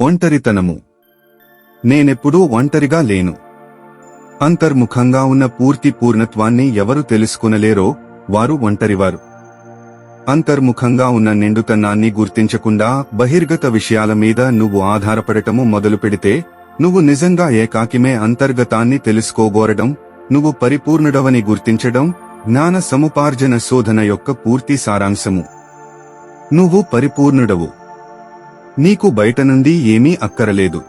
ఒంటరితనము. నేనెప్పుడూ ఒంటరిగా లేను. అంతర్ముఖంగా ఉన్న పూర్తి పూర్ణత్వాన్ని ఎవరు తెలుసుకునలేరో వారు ఒంటరివారు. అంతర్ముఖంగా ఉన్న నిండుతనాన్ని గుర్తించకుండా బహిర్గత విషయాల మీద నువ్వు ఆధారపడటము మొదలు పెడితే నువ్వు నిజంగా ఏకాకిమే అంతర్గతాన్ని తెలుసుకోగోరడం నువ్వు పరిపూర్ణుడవని గుర్తించడం జ్ఞాన సముపార్జన శోధన యొక్క పూర్తి సారాంశము. నువ్వు పరిపూర్ణుడవు. నీకు బయట నుండి ఏమీ అక్కరలేదు.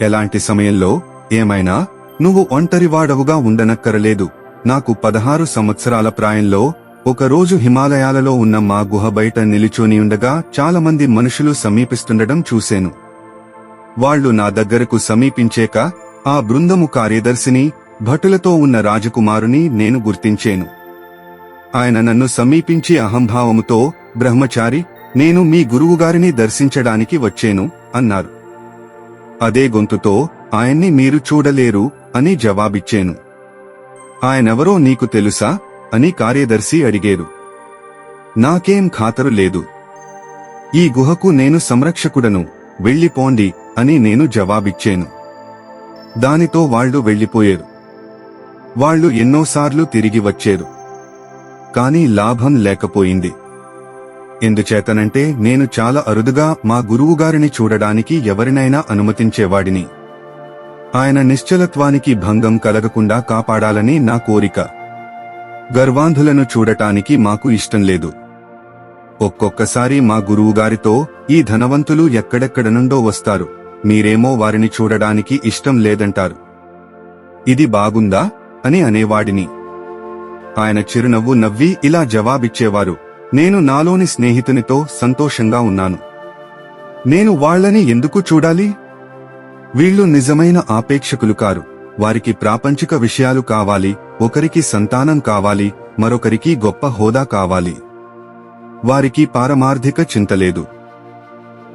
ఎలాంటి సమయంలో ఏమైనా నువ్వు ఒంటరివాడవుగా ఉండనక్కరలేదు. నాకు పదహారు సంవత్సరాల ప్రాయంలో ఒకరోజు హిమాలయాలలో ఉన్న మా గుహ బయట నిలుచొని ఉండగా చాలామంది మనుషులు సమీపిస్తుండడం చూశాను. వాళ్ళు నా దగ్గరకు సమీపించేక ఆ బృందము కార్యదర్శిని భటులతో ఉన్న రాజకుమారుని నేను గుర్తించాను. ఆయన నన్ను సమీపించి అహంభావముతో బ్రహ్మచారి నేను మీ గురువుగారిని దర్శించడానికి వచ్చేను అన్నారు. అదే గొంతుతో ఆయన్ని మీరు చూడలేరు అని జవాబిచ్చాను. ఆయనెవరో నీకు తెలుసా అని కార్యదర్శి అడిగారు. నాకేం ఖాతరు లేదు. ఈ గుహకు నేను సంరక్షకుడను వెళ్ళిపోండి అని నేను జవాబిచ్చాను. దానితో వాళ్ళు వెళ్ళిపోయారు. వాళ్ళు ఎన్నోసార్లు తిరిగి వచ్చారు. కాని లాభం లేకపోయింది. ఎందుచేతనంటే నేను చాలా అరుదుగా మా గురువుగారిని చూడడానికి ఎవరినైనా అనుమతించేవాడిని. ఆయన నిశ్చలత్వానికి భంగం కలగకుండా కాపాడాలని నా కోరిక. గర్వాంధులను చూడటానికి మాకు ఇష్టం లేదు. ఒక్కొక్కసారి మా గురువుగారితో ఈ ధనవంతులు ఎక్కడెక్కడ నుండో వస్తారు. మీరేమో వారిని చూడడానికి ఇష్టం లేదంటారు. ఇది బాగుందా? అని అనేవాడిని. ఆయన చిరునవ్వు నవ్వి ఇలా జవాబిచ్చేవారు. నేను నాలోని స్నేహితునితో సంతోషంగా ఉన్నాను. నేను వాళ్ళని ఎందుకు చూడాలి? వీళ్ళు నిజమైన ఆపేక్షకులు కారు. వారికి ప్రాపంచిక విషయాలు కావాలి ఒకరికి సంతానం కావాలి మరొకరికి గొప్ప హోదా కావాలి. వారికి పారమార్థిక చింతలేదు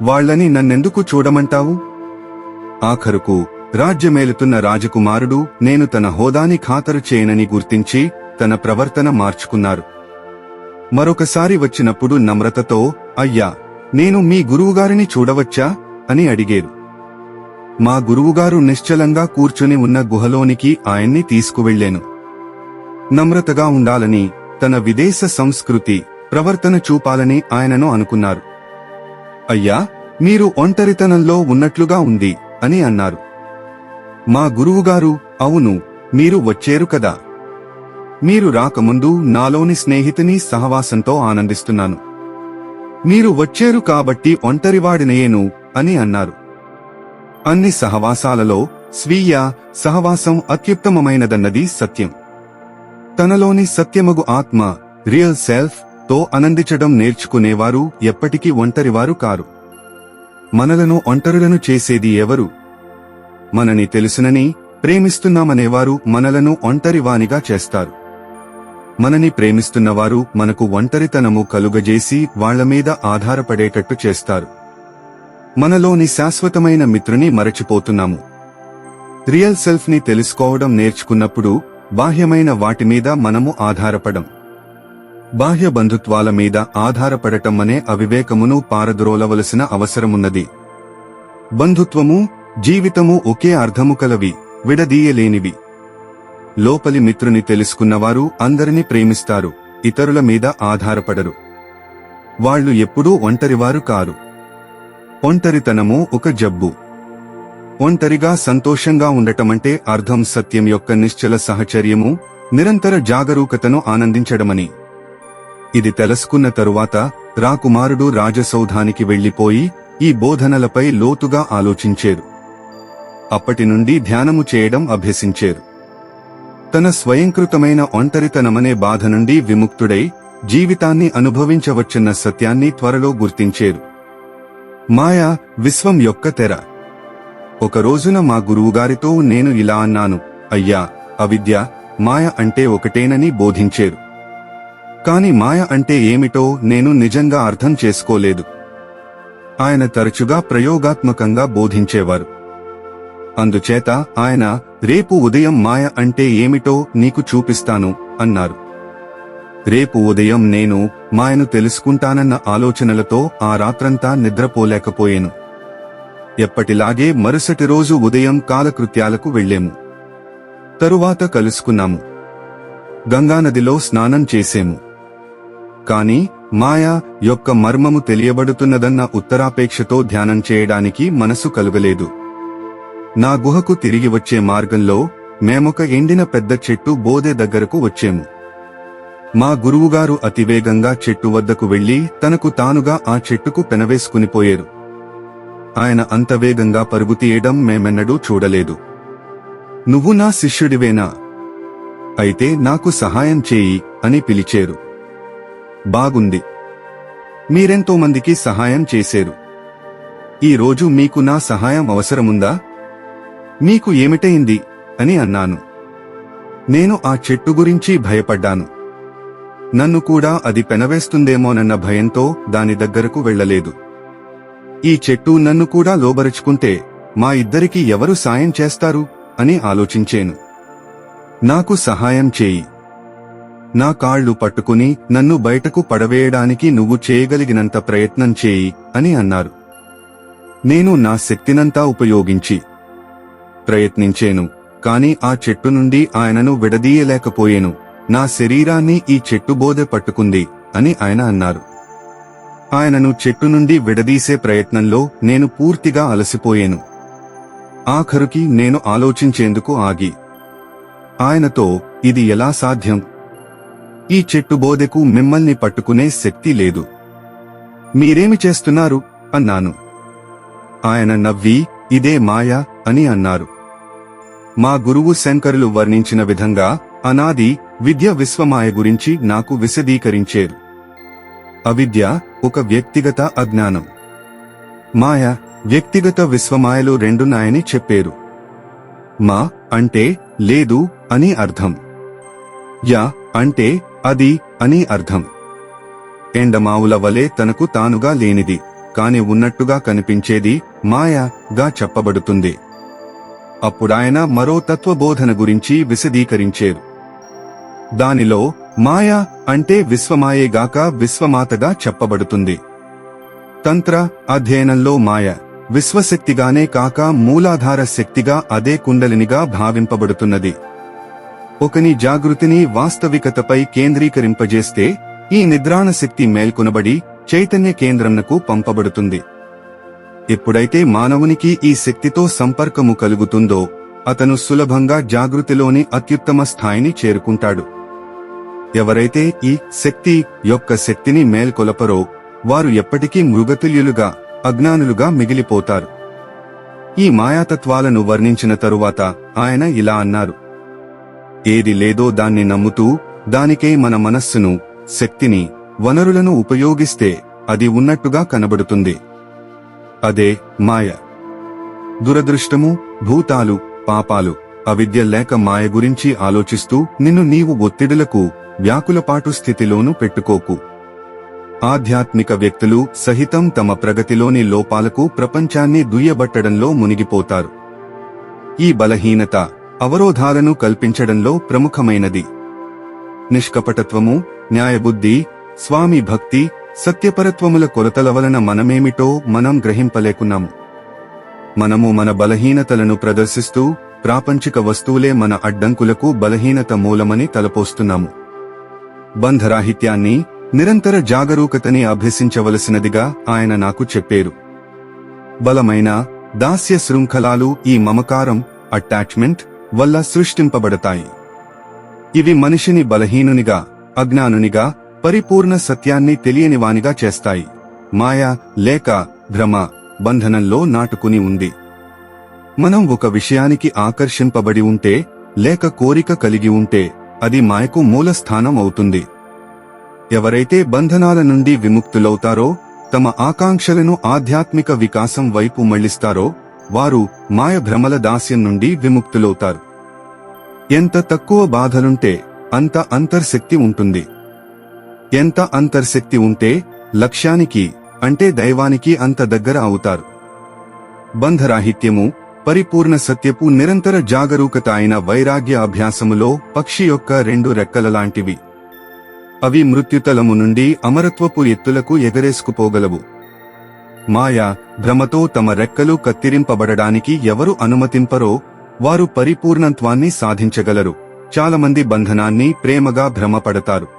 వాళ్ళని నన్నెందుకు చూడమంటావు? ఆఖరుకు రాజ్యమేలుతున్న రాజకుమారుడు నేను తన హోదాని ఖాతరు చేయనని గుర్తించి తన ప్రవర్తన మార్చుకున్నారు. మరొకసారి వచ్చినప్పుడు నమ్రతతో అయ్యా నేను మీ గురువుగారిని చూడవచ్చా? అని అడిగేరు. మా గురువుగారు నిశ్చలంగా కూర్చుని ఉన్న గుహలోనికి ఆయన్ని తీసుకువెళ్ళాను నమ్రతగా ఉండాలని తన విదేశ సంస్కృతి ప్రవర్తన చూపాలని ఆయనను అనుకున్నారు. అయ్యా మీరు ఒంటరితనంలో ఉన్నట్లుగా ఉంది అని అన్నారు. మా గురువుగారు అవును మీరు వచ్చేరు కదా? మీరు రాకముందు నాలోని స్నేహితుని సహవాసంతో ఆనందిస్తున్నాను. మీరు వచ్చేరు కాబట్టి ఒంటరివాడినయేను అని అన్నారు. అన్ని సహవాసాలలో స్వీయ సహవాసం అత్యుత్తమమైనదన్నది సత్యం. తనలోని సత్యమగు ఆత్మ రియల్ సెల్ఫ్తో ఆనందించడం నేర్చుకునేవారు ఎప్పటికీ ఒంటరివారు కారు. మనలను ఒంటరులను చేసేది ఎవరు? మనని తెలుసునని ప్రేమిస్తున్నామనేవారు మనలను ఒంటరివానిగా చేస్తారు. మనని ప్రేమిస్తున్నవారు మనకు ఒంటరితనము కలుగజేసి వాళ్ళ మీద ఆధారపడేటట్టు చేస్తారు. మనలోని శాశ్వతమైన మిత్రుని మరచిపోతున్నాము. రియల్ సెల్ఫ్ని తెలుసుకోవడం నేర్చుకున్నప్పుడు బాహ్యమైన వాటి మీద మనము ఆధారపడం. బాహ్య బంధుత్వాల మీద ఆధారపడటం అనే అవివేకమును పారద్రోలవలసిన అవసరమున్నది. బంధుత్వము జీవితము ఒకే అర్థము కలవి విడదీయలేనివి. లోపలి మిత్రుని తెలుసుకున్నవారు అందరినీ ప్రేమిస్తారు ఇతరుల మీద ఆధారపడరు. వాళ్ళు ఎప్పుడూ ఒంటరివారు కారు. ఒంటరితనము ఒక జబ్బు. ఒంటరిగా సంతోషంగా ఉండటమంటే అర్థం సత్యం యొక్క నిశ్చల సహచర్యము నిరంతర జాగరూకతను ఆనందించడమని. ఇది తెలుసుకున్న తరువాత రాకుమారుడు రాజసౌధానికి వెళ్ళిపోయి ఈ బోధనలపై లోతుగా ఆలోచించేరు. అప్పటి నుండి ధ్యానము చేయడం అభ్యసించేరు. తన స్వయంకృతమైన ఒంటరితనమనే బాధ నుండి విముక్తుడై జీవితాన్ని అనుభవించవచ్చన్న సత్యాన్ని త్వరలో గుర్తించేరు. మాయ విశ్వం యొక్క తెర. ఒక రోజున మా గురువుగారితో నేను ఇలా అన్నాను అయ్యా అవిద్య మాయ అంటే ఒకటేనని బోధించేరు. కాని మాయ అంటే ఏమిటో నేను నిజంగా అర్థం చేసుకోలేదు. ఆయన తరచుగా ప్రయోగాత్మకంగా బోధించేవారు. అందుచేత ఆయన రేపు ఉదయం మాయ అంటే ఏమిటో నీకు చూపిస్తాను అన్నారు. రేపు ఉదయం నేను మాయను తెలుసుకుంటానన్న ఆలోచనలతో ఆ రాత్రంతా నిద్రపోలేకపోయాను. ఎప్పటిలాగే మరుసటి రోజు ఉదయం కాలకృత్యాలకు వెళ్ళేము. తరువాత కలుసుకున్నాము. గంగానదిలో స్నానం చేసేము. కాని మాయా యొక్క మర్మము తెలియబడుతున్నదన్న ఉత్తరాపేక్షతో ధ్యానం చేయడానికి మనసు కలుగలేదు. నా గుహకు తిరిగి వచ్చే మార్గంలో మేమొక ఎండిన పెద్ద చెట్టు బోధే దగ్గరకు వచ్చేము. మా గురువుగారు అతివేగంగా చెట్టు వద్దకు వెళ్ళి తనకు తానుగా ఆ చెట్టుకు పెనవేసుకునిపోయారు ఆయన అంత వేగంగా పరుగు తీయడం మేమెన్నడూ చూడలేదు. నువ్వు నా శిష్యుడివేనా? అయితే నాకు సహాయం చేయి అని పిలిచేరు. బాగుంది. మీరెంతో మందికి సహాయం చేశారు ఈ రోజు మీకు నా సహాయం అవసరముందా? మీకు ఏమిటైంది అని అన్నాను. నేను ఆ చెట్టు గురించి భయపడ్డాను. నన్ను కూడా అది పెనవేస్తుందేమోనన్న భయంతో దాని దగ్గరకు వెళ్ళలేదు. ఈ చెట్టు నన్ను కూడా లోబరుచుకుంటే మా ఇద్దరికి ఎవరు సాయం చేస్తారు? అని ఆలోచించేను. నాకు సహాయం చేయి. నా కాళ్ళు పట్టుకుని నన్ను బయటకు పడవేయడానికి నువ్వు చేయగలిగినంత ప్రయత్నం చేయి అని అన్నారు. నేను నా శక్తినంతా ఉపయోగించి ప్రయత్నించేను కాని ఆ చెట్టు నుండి ఆయనను విడదీయలేకపోయేను. నా శరీరాన్ని ఈ చెట్టు బోధ పట్టుకుంది అని ఆయన అన్నారు. ఆయనను చెట్టు నుండి విడదీసే ప్రయత్నంలో నేను పూర్తిగా అలసిపోయేను. ఆఖరుకి నేను ఆలోచించేందుకు ఆగి. ఆయనతో ఇది ఎలా సాధ్యం? ఈ చెట్టు బోధకు మిమ్మల్ని పట్టుకునే శక్తి లేదు. మీరేమి చేస్తున్నారు? అన్నాను. ఆయన నవ్వి ఇదే మాయా అని అన్నారు. మా గురువు శంకరులు వర్ణించిన విధంగా అనాది విద్య విశ్వమాయ గురించి నాకు విశదీకరించేరు. అవిద్య ఒక వ్యక్తిగత అజ్ఞానం. మాయ వ్యక్తిగత విశ్వమాయలు రెండున్నాయని చెప్పేరు. మా అంటే లేదు అని అర్థం. యా అంటే అది అని అర్థం. ఎండమావుల వలె తనకు తానుగా లేనిది కాని ఉన్నట్టుగా కనిపించేది మాయగా చెప్పబడుతుంది. అప్పుడాయన మరో తత్వబోధన గురించి విశదీకరించేరు. దానిలో మాయ అంటే విశ్వమాయేగాక విశ్వమాతగా చెప్పబడుతుంది. తంత్ర అధ్యయనంలో మాయ విశ్వశక్తిగానే కాక మూలాధార శక్తిగా అదే కుండలినిగా భావింపబడుతున్నది. ఒకని జాగృతిని వాస్తవికతపై కేంద్రీకరింపజేస్తే ఈ నిద్రాణ శక్తి మేల్కొనబడి చైతన్య కేంద్రంనకు పంపబడుతుంది. ఎప్పుడైతే మానవునికి ఈ శక్తితో సంపర్కము కలుగుతుందో అతను సులభంగా జాగృతిలోని అత్యుత్తమ స్థాయిని చేరుకుంటాడు. ఎవరైతే ఈ శక్తి యొక్క శక్తిని మేల్కొలపరో వారు ఎప్పటికీ మృగతుల్యులుగా అజ్ఞానులుగా మిగిలిపోతారు. ఈ మాయాతత్వాలను వర్ణించిన తరువాత ఆయన ఇలా అన్నారు. ఏది లేదో దాన్ని నమ్ముతూ దానికే మన మనస్సును శక్తిని వనరులను ఉపయోగిస్తే అది ఉన్నట్టుగా కనబడుతుంది. అదే మాయ. దురదృష్టము భూతాలు పాపాలు అవిద్య లేక మాయ గురించి ఆలోచిస్తూ నిన్ను నీవు ఒత్తిడులకు వ్యాకులపాటు స్థితిలోనూ పెట్టుకోకు. ఆధ్యాత్మిక వ్యక్తులు సహితం తమ ప్రగతిలోని లోపాలకు ప్రపంచాన్ని దుయ్యబట్టడంలో మునిగిపోతారు. ఈ బలహీనత అవరోధాలను కల్పించడంలో ప్రముఖమైనది. నిష్కపటత్వము న్యాయబుద్ధి స్వామి భక్తి సత్యపరత్వముల కొరతల వలన మనమేమిటో మనం గ్రహింపలేకున్నాము. మనము మన బలహీనతలను ప్రదర్శిస్తూ ప్రాపంచిక వస్తువులే మన అడ్డంకులకు బలహీనత మూలమని తలపోస్తున్నాము. బంధరాహిత్యాన్ని నిరంతర జాగరూకతని అభ్యసించవలసినదిగా ఆయన నాకు చెప్పారు. బలమైన దాస్య శృంఖలాలు ఈ మమకారం అటాచ్మెంట్ వల్ల సృష్టింపబడతాయి. ఇవి మనిషిని బలహీనునిగా అజ్ఞానునిగా పరిపూర్ణ సత్యాన్ని తెలియనివానిగా చేస్తాయి. మాయ లేక భ్రమ బంధనంలో నాటుకుని ఉంది. మనం ఒక విషయానికి ఆకర్షింపబడి ఉంటే లేక కోరిక కలిగి ఉంటే అది మాయకు మూలస్థానం అవుతుంది. ఎవరైతే బంధనాల నుండి విముక్తులవుతారో తమ ఆకాంక్షలను ఆధ్యాత్మిక వికాసం వైపు మళ్ళిస్తారో వారు మాయ భ్రమల దాస్యం నుండి విముక్తులవుతారు. ఎంత తక్కువ బాధలుంటే అంత అంతర్శక్తి ఉంటుంది. ఎంత అంతర్శక్తి ఉంటే లక్ష్యానికి అంటే దైవానికి అంత దగ్గర అవుతారు. బంధరాహిత్యము పరిపూర్ణ సత్యపు నిరంతర జాగరూకత అయిన వైరాగ్య అభ్యాసములో పక్షి యొక్క రెండు రెక్కల లాంటివి అవి మృత్యుతలము నుండి అమరత్వపు ఎత్తులకు ఎగరేసుకుపోగలవు. మాయ భ్రమతో తమ రెక్కలు కత్తిరింపబడడానికి ఎవరు అనుమతింపరో వారు పరిపూర్ణత్వాన్ని సాధించగలరు. చాలామంది బంధనాన్ని ప్రేమగా భ్రమపడతారు.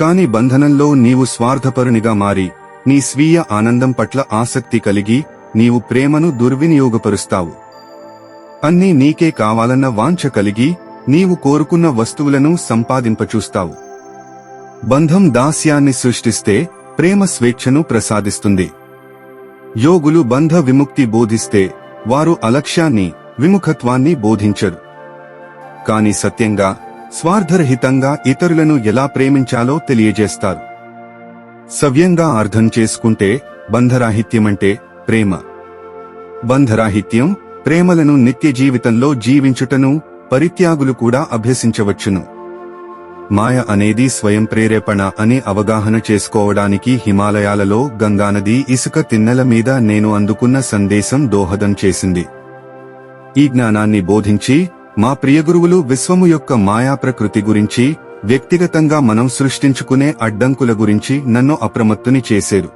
కాని బంధనంలో నీవు స్వార్థపరునిగా మారి నీ స్వీయ ఆనందం పట్ల ఆసక్తి కలిగి నీవు ప్రేమను దుర్వినియోగపరుస్తావు. అన్నీ నీకే కావాలన్న వాంఛ కలిగి నీవు కోరుకున్న వస్తువులను సంపాదింపచూస్తావు. బంధం దాస్యాన్ని సృష్టిస్తే ప్రేమ స్వేచ్ఛను ప్రసాదిస్తుంది. యోగులు బంధ విముక్తి బోధిస్తే వారు అలక్ష్యాన్ని విముఖత్వాన్ని బోధించరు. కాని సత్యంగా స్వార్థరహితంగా ఇతరులను ఎలా ప్రేమించాలో తెలియజేస్తారు. సవ్యంగా అర్థం చేసుకుంటే బంధరాహిత్యమంటే ప్రేమ. బంధరాహిత్యం ప్రేమలను నిత్య జీవితంలో జీవించుటను పరిత్యాగులు కూడా అభ్యసించవచ్చును. మాయ అనేది స్వయం ప్రేరేపణ అనే అవగాహన చేసుకోవడానికి హిమాలయాలలో గంగానది ఇసుక తిన్నెల మీద నేను అందుకున్న సందేశం దోహదం చేసింది. ఈ జ్ఞానాన్ని బోధించి మా ప్రియగురువులు విశ్వము యొక్క మాయా ప్రకృతి గురించి వ్యక్తిగతంగా మనం సృష్టించుకునే అడ్డంకుల గురించి నన్ను అప్రమత్తుని చేశారు